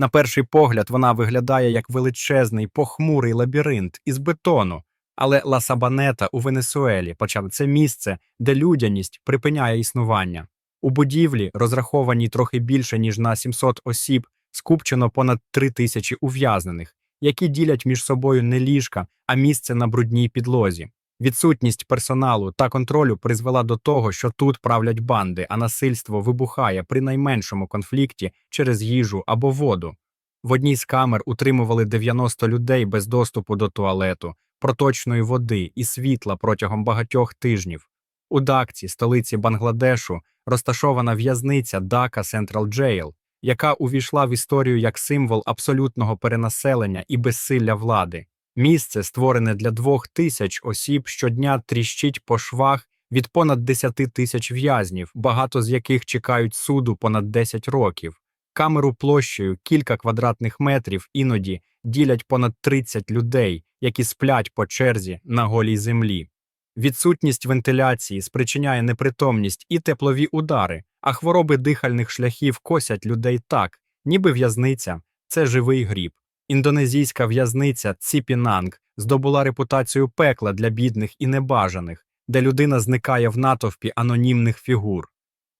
На перший погляд вона виглядає як величезний похмурий лабіринт із бетону, але Ла Сабанета у Венесуелі почав це місце, де людяність припиняє існування. У будівлі, розрахованій трохи більше ніж на 700 осіб, скупчено понад 3 тисячі ув'язнених, які ділять між собою не ліжка, а місце на брудній підлозі. Відсутність персоналу та контролю призвела до того, що тут правлять банди, а насильство вибухає при найменшому конфлікті через їжу або воду. В одній з камер утримували 90 людей без доступу до туалету, проточної води і світла протягом багатьох тижнів. У Дакці, столиці Бангладешу, розташована в'язниця Дака Central Jail, яка увійшла в історію як символ абсолютного перенаселення і безсилля влади. Місце, створене для двох тисяч осіб, щодня тріщить по швах від понад 10 тисяч в'язнів, багато з яких чекають суду понад 10 років. Камеру площею кілька квадратних метрів іноді ділять понад 30 людей, які сплять по черзі на голій землі. Відсутність вентиляції спричиняє непритомність і теплові удари, а хвороби дихальних шляхів косять людей так, ніби в'язниця це живий гріб. Індонезійська в'язниця Ціпінанг здобула репутацію пекла для бідних і небажаних, де людина зникає в натовпі анонімних фігур.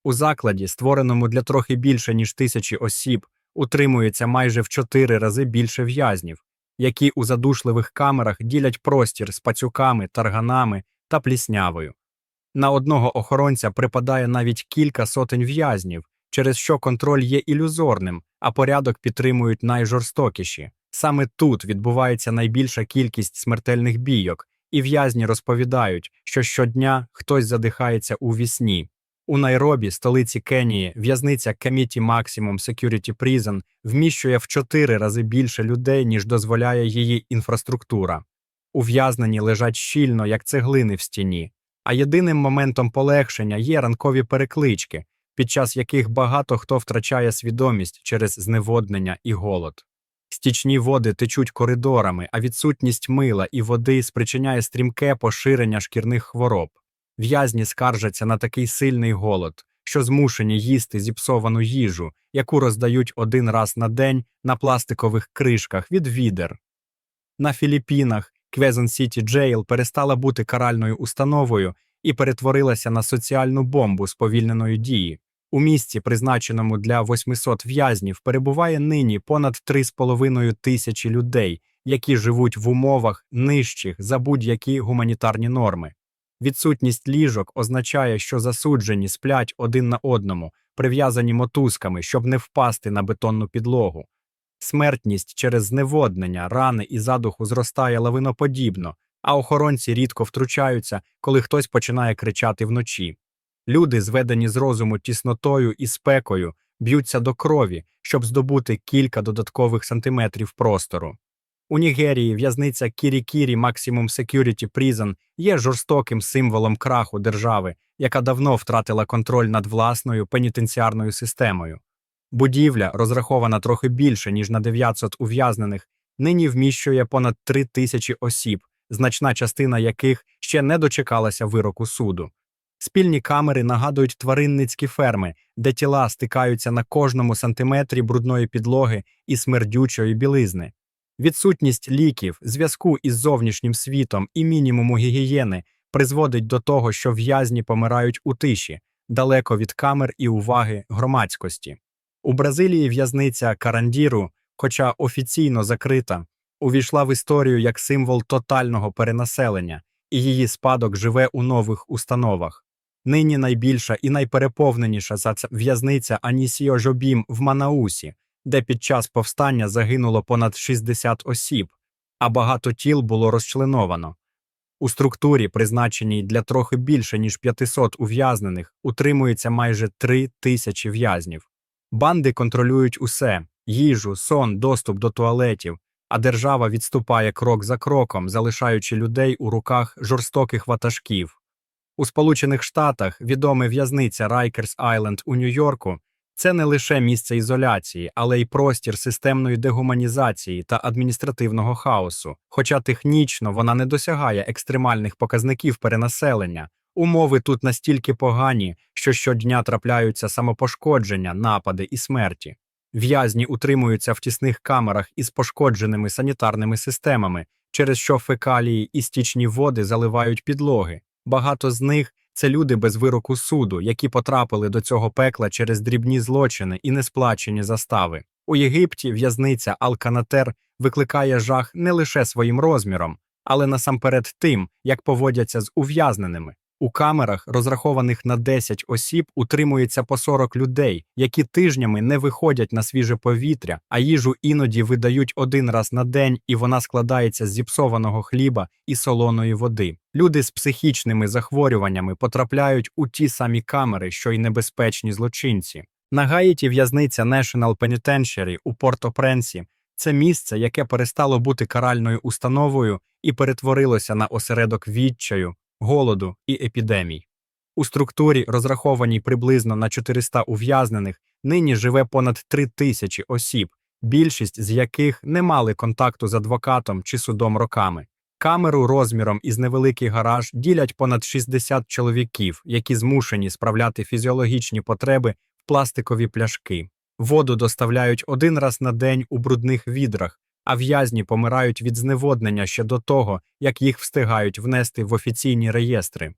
У закладі, створеному для трохи більше ніж тисячі осіб, утримується майже в чотири рази більше в'язнів, які у задушливих камерах ділять простір з пацюками, тарганами та пліснявою. На одного охоронця припадає навіть кілька сотень в'язнів, через що контроль є ілюзорним, а порядок підтримують найжорстокіші. Саме тут відбувається найбільша кількість смертельних бійок, і в'язні розповідають, що щодня хтось задихається у вісні. У Найробі, столиці Кенії, в'язниця Committee Maximum Security Prison вміщує в чотири рази більше людей, ніж дозволяє її інфраструктура. Ув'язнені лежать щільно, як цеглини в стіні, а єдиним моментом полегшення є ранкові переклички, під час яких багато хто втрачає свідомість через зневоднення і голод. Стічні води течуть коридорами, а відсутність мила і води спричиняє стрімке поширення шкірних хвороб. В'язні скаржаться на такий сильний голод, що змушені їсти зіпсовану їжу, яку роздають один раз на день на пластикових кришках від відер. На Філіппінах Квезон Сіті Джейл перестала бути каральною установою і перетворилася на соціальну бомбу сповільненої дії. У місці, призначеному для 800 в'язнів, перебуває нині понад 3,5 тисячі людей, які живуть в умовах нижчих за будь-які гуманітарні норми. Відсутність ліжок означає, що засуджені сплять один на одному, прив'язані мотузками, щоб не впасти на бетонну підлогу. Смертність через зневоднення, рани і задуху зростає лавиноподібно, а охоронці рідко втручаються, коли хтось починає кричати вночі. Люди, зведені з розуму тіснотою і спекою, б'ються до крові, щоб здобути кілька додаткових сантиметрів простору. У Нігерії в'язниця Кірі-Кірі Maximum Security Prison є жорстоким символом краху держави, яка давно втратила контроль над власною пенітенціарною системою. Будівля, розрахована трохи більше, ніж на 900 ув'язнених, нині вміщує понад 3 тисячі осіб, значна частина яких ще не дочекалася вироку суду. Спільні камери нагадують тваринницькі ферми, де тіла стикаються на кожному сантиметрі брудної підлоги і смердючої білизни. Відсутність ліків, зв'язку із зовнішнім світом і мінімуму гігієни призводить до того, що в'язні помирають у тиші, далеко від камер і уваги громадськості. У Бразилії в'язниця Карандіру, хоча офіційно закрита, увійшла в історію як символ тотального перенаселення, і її спадок живе у нових установах. Нині найбільша і найпереповненіша в'язниця Анісіо Жобім в Манаусі, де під час повстання загинуло понад 60 осіб, а багато тіл було розчленовано. У структурі, призначеній для трохи більше ніж 500 ув'язнених, утримується майже 3 тисячі в'язнів. Банди контролюють усе їжу, сон, доступ до туалетів, а держава відступає крок за кроком, залишаючи людей у руках жорстоких ватажків. У Сполучених Штатах відома в'язниця Райкерс Айленд у Нью-Йорку це не лише місце ізоляції, але й простір системної дегуманізації та адміністративного хаосу. Хоча технічно вона не досягає екстремальних показників перенаселення, умови тут настільки погані, що щодня трапляються самопошкодження, напади і смерті. В'язні утримуються в тісних камерах із пошкодженими санітарними системами, через що фекалії і стічні води заливають підлоги. Багато з них це люди без вироку суду, які потрапили до цього пекла через дрібні злочини і несплачені застави. У Єгипті в'язниця Алканатер викликає жах не лише своїм розміром, але насамперед тим, як поводяться з ув'язненими. У камерах, розрахованих на 10 осіб, утримується по 40 людей, які тижнями не виходять на свіже повітря, а їжу іноді видають один раз на день, і вона складається з зіпсованого хліба і солоної води. Люди з психічними захворюваннями потрапляють у ті самі камери, що й небезпечні злочинці. На Гаїті в'язниця National Penitentiary у Порто-Пренсі це місце, яке перестало бути каральною установою і перетворилося на осередок відчаю, голоду і епідемій. У структурі, розрахованій приблизно на 400 ув'язнених, нині живе понад 3 тисячі осіб, більшість з яких не мали контакту з адвокатом чи судом роками. Камеру розміром із невеликий гараж ділять понад 60 чоловіків, які змушені справляти фізіологічні потреби в пластикові пляшки. Воду доставляють один раз на день у брудних відрах, а в'язні помирають від зневоднення ще до того, як їх встигають внести в офіційні реєстри.